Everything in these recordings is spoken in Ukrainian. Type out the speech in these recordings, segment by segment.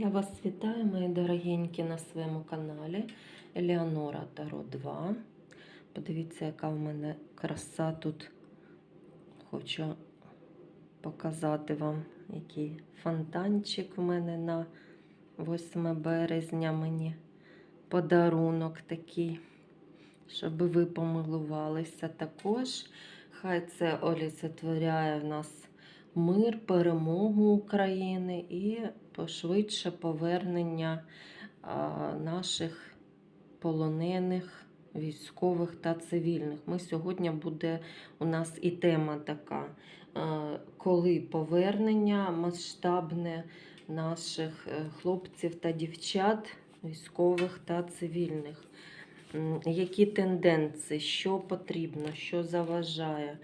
Я вас вітаю, мої дорогенькі, на своєму каналі Елеонора Таро 2. Подивіться, яка в мене краса тут. Хочу показати вам, який фонтанчик в мене на 8 березня мені подарунок такий, щоб ви помилувалися також. Хай це олицетворяє в нас мир, перемогу України і пошвидше повернення наших полонених військових та цивільних. Ми сьогодні буде у нас і тема така, коли повернення масштабне наших е, хлопців та дівчат, військових та цивільних. Які тенденції, що потрібно, що заважає.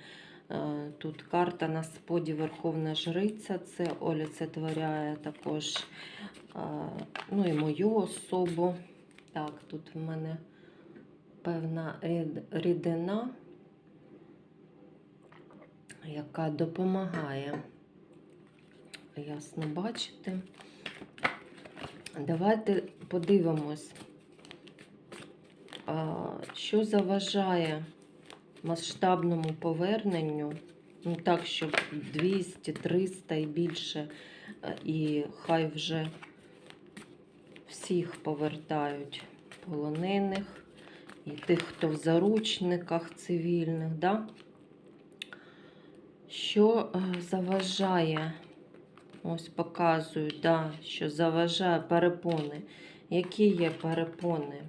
Е, Тут карта на споді Верховна Жриця, це олицетворяє також е, ну, і мою особу. Так, тут в мене певна рідина, яка допомагає ясно бачити. Давайте подивимось, що заважає масштабному поверненню, ну так, щоб 200, 300 і більше, е, і хай вже всіх повертають полонених, і тих, хто в заручниках цивільних, да? що е, заважає, ось показують, да, що заважає перепони. Які є перепони?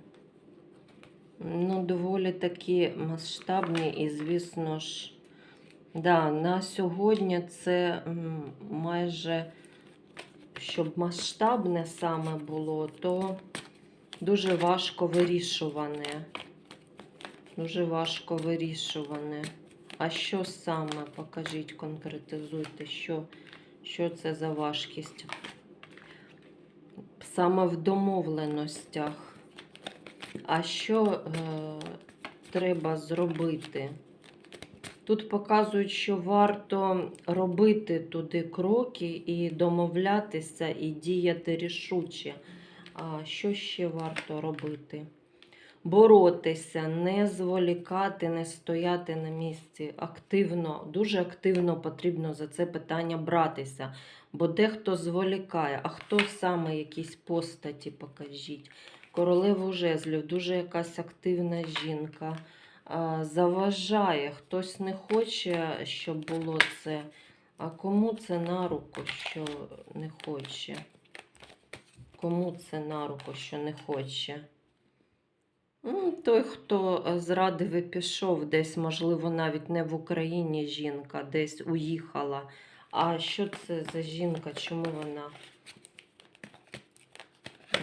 Доволі такі масштабні і, звісно ж, да, на сьогодні це майже, щоб масштабне саме було, то дуже важко вирішуване. Дуже важко вирішуване. А що саме? Покажіть, конкретизуйте, що, що це за важкість? Саме в домовленостях. А що е, треба зробити? Тут показують, що варто робити туди кроки і домовлятися, і діяти рішуче. А що ще варто робити? Боротися, не зволікати, не стояти на місці. Активно, дуже активно потрібно за це питання братися. Бо дехто зволікає, а хто саме якісь постаті покажіть. Королеву жезлів, дуже якась активна жінка. Заважає, хтось не хоче, щоб було це. А кому це на руку, що не хоче? Кому це на руку, що не хоче? Той, хто зрадив і пішов, десь, можливо, навіть не в Україні жінка, десь уїхала. А що це за жінка? Чому вона?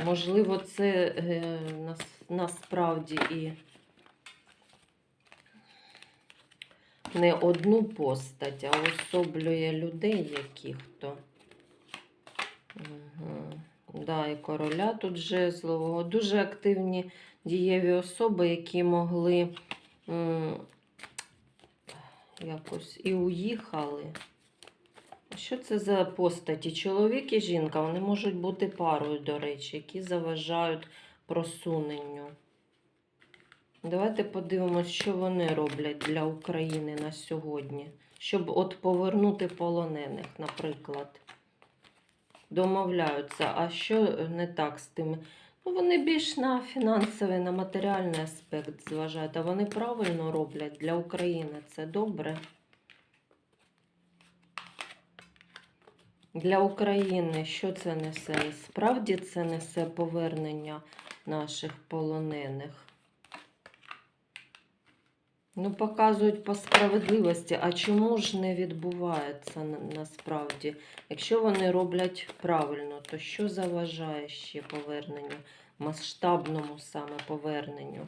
Можливо, це е, нас, насправді і не одну постать, а особлює людей яких-то. Угу. Да, і короля тут жезлового. Дуже активні дієві особи, які могли м, якось і уїхали. Що це за постаті? Чоловік і жінка, вони можуть бути парою, до речі, які заважають просуненню. Давайте подивимось, що вони роблять для України на сьогодні. Щоб от повернути полонених, наприклад. Домовляються. А що не так з тими? Ну, вони більш на фінансовий, на матеріальний аспект зважають, а вони правильно роблять для України. Це добре. Для України що це несе? Справді це несе повернення наших полонених. Ну, показують по справедливості. А чому ж не відбувається насправді? Якщо вони роблять правильно, то що заважає ще поверненню, масштабному саме поверненню?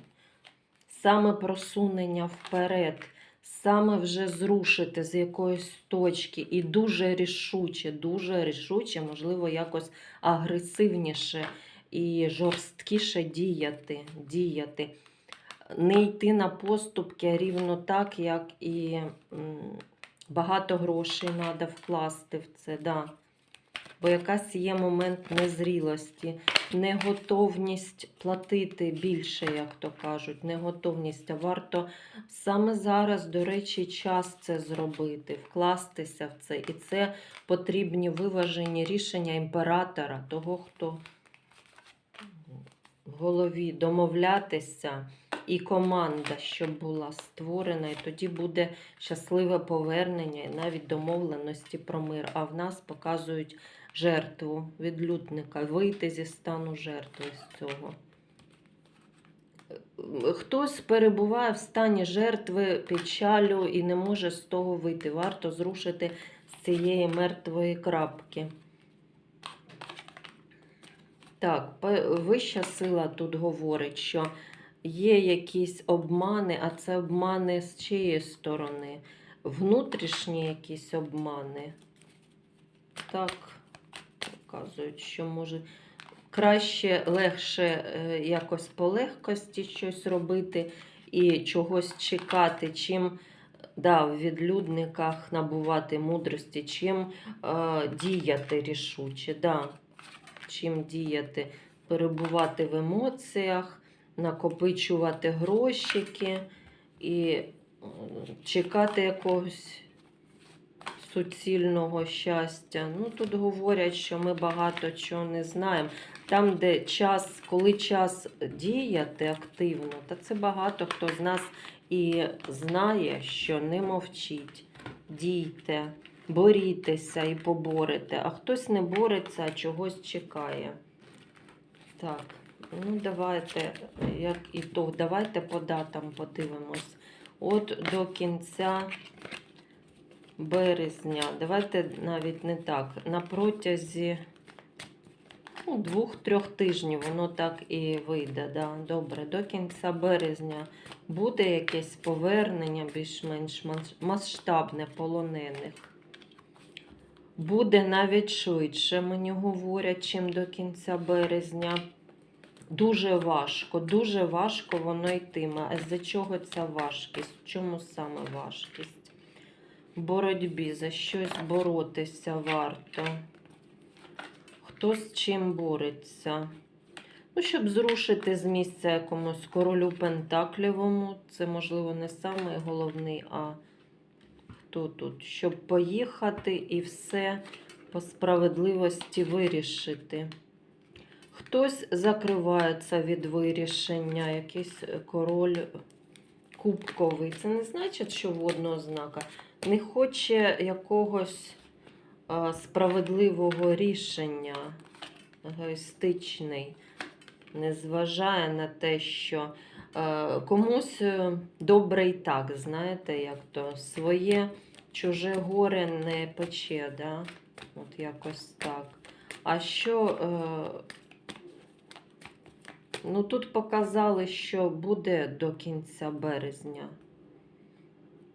Саме просунення вперед, саме вже зрушити з якоїсь точки і дуже рішуче, дуже рішуче, можливо, якось агресивніше і жорсткіше діяти, діяти. Не йти на поступки рівно так, як і багато грошей треба вкласти в це. Да. Бо якась є момент незрілості, неготовність платити більше, як то кажуть, неготовність. А варто саме зараз, до речі, час це зробити, вкластися в це. І це потрібні виважені рішення імператора, того, хто в голові домовлятися, і команда, щоб була створена, і тоді буде щасливе повернення і навіть домовленості про мир. А в нас показують жертву відлюдника, вийти зі стану жертви з цього. Хтось перебуває в стані жертви печалю і не може з того вийти. Варто зрушити з цієї мертвої крапки. Так, вища сила тут говорить, що є якісь обмани, а це обмани з чиєї сторони? Внутрішні якісь обмани. Так, показують, що може краще, легше е, якось по легкості щось робити і чогось чекати, чим да, в відлюдниках набувати мудрості, чим е, діяти рішуче. Да. Чим діяти, перебувати в емоціях, накопичувати грошики і е, чекати якогось суцільного щастя. Ну, тут говорять, що ми багато чого не знаємо. Там, де час, коли час діяти активно, та це багато хто з нас і знає, що не мовчіть, дійте, борітеся і поборете, а хтось не бореться, а чогось чекає. Так, ну давайте, як ітог, давайте по датам подивимось. От до кінця березня, давайте навіть не так, на протязі ну, двох-трьох тижнів воно так і вийде. Да? Добре, до кінця березня буде якесь повернення більш-менш масштабне полонених. Буде навіть швидше, мені говорять, чим до кінця березня. Дуже важко, дуже важко воно йтиме. А з-за чого ця важкість? В чому саме важкість? В боротьбі за щось боротися варто. Хто з чим бореться? Ну, щоб зрушити з місця якомусь королю Пентаклівому, це, можливо, не самий головний, а хто тут? Щоб поїхати і все по справедливості вирішити. Хтось закривається від вирішення, якийсь король кубковий. Це не значить, що водного знака не хоче якогось справедливого рішення, егоїстичний, не зважає на те, що е, комусь е, добре і так, знаєте, як то своє чуже горе не пече, да? От якось так. А що. Е, Ну, тут показали, що буде до кінця березня.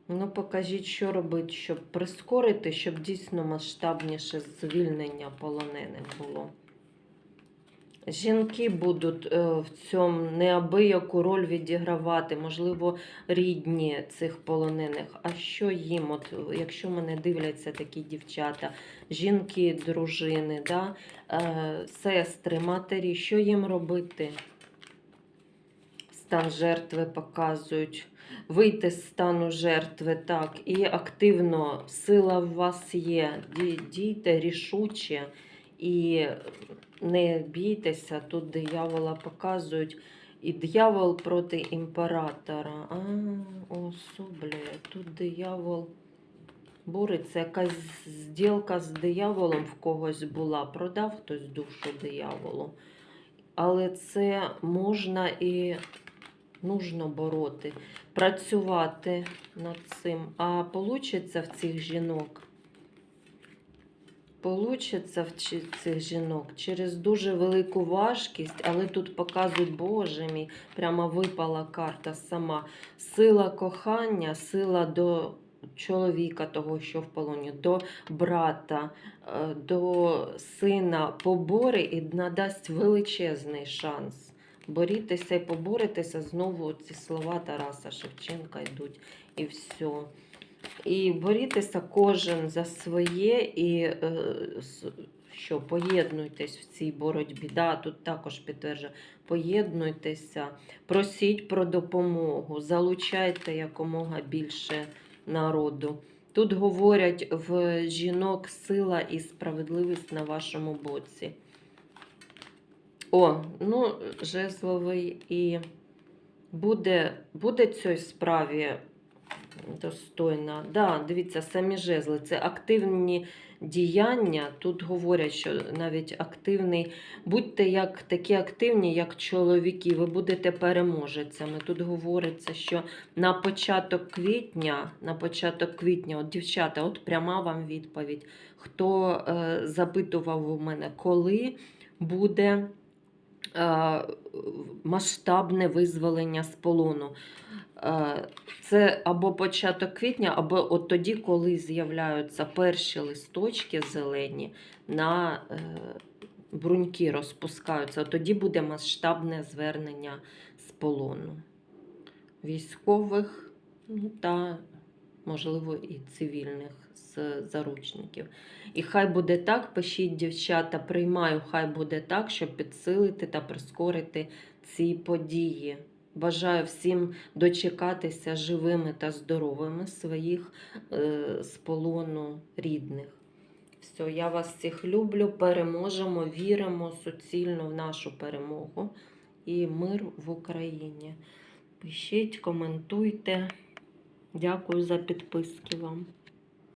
Ну, покажіть, що робити, щоб прискорити, щоб дійсно масштабніше звільнення полонених було. Жінки будуть е, в цьому неабияку роль відігравати, можливо, рідні цих полонених. А що їм, от, якщо мене дивляться такі дівчата, жінки, дружини, да? е, сестри, матері, що їм робити? Стан жертви показують. Вийти з стану жертви, так, і активно сила в вас є. Ді- Дійте рішуче і не бійтеся. Тут диявола показують. І диявол проти імператора. А, особлює. Тут диявол бореться. Якась зділка з дияволом в когось була. Продав хтось душу дияволу. Але це можна і нужно бороти, працювати над цим. А получиться в цих жінок. Получиться в цих жінок через дуже велику важкість, але тут показують, Боже мій, прямо випала карта сама. Сила кохання, сила до чоловіка, того, що в полоні, до брата, е, до сина побори і надасть величезний шанс. Борітеся і поборитеся, знову ці слова Тараса Шевченка йдуть і все. І борітеся кожен за своє, і е, що поєднуйтесь в цій боротьбі. Да, тут також підтверджую, поєднуйтеся, просіть про допомогу, залучайте якомога більше народу. Тут говорять в жінок сила і справедливість на вашому боці. О, ну, жезловий і буде, буде цій справі достойна. Да, дивіться, самі жезли. Це активні діяння. Тут говорять, що навіть активний. Будьте як такі активні, як чоловіки, ви будете переможецями. Тут говориться, що на початок квітня, на початок квітня, от дівчата, от пряма вам відповідь. Хто е, запитував у мене, коли буде масштабне визволення з полону? Е, Це або початок квітня, або от тоді, коли з'являються перші листочки зелені на е, бруньки розпускаються, от тоді буде масштабне звернення з полону військових ну, та, можливо, і цивільних з заручників. І хай буде так, пишіть дівчата, приймаю, хай буде так, щоб підсилити та прискорити ці події. Бажаю всім дочекатися живими та здоровими своїх е, з полону рідних. Все, я вас всіх люблю, переможемо, віримо суцільно в нашу перемогу і мир в Україні. Пишіть, коментуйте. Дякую за підписки вам.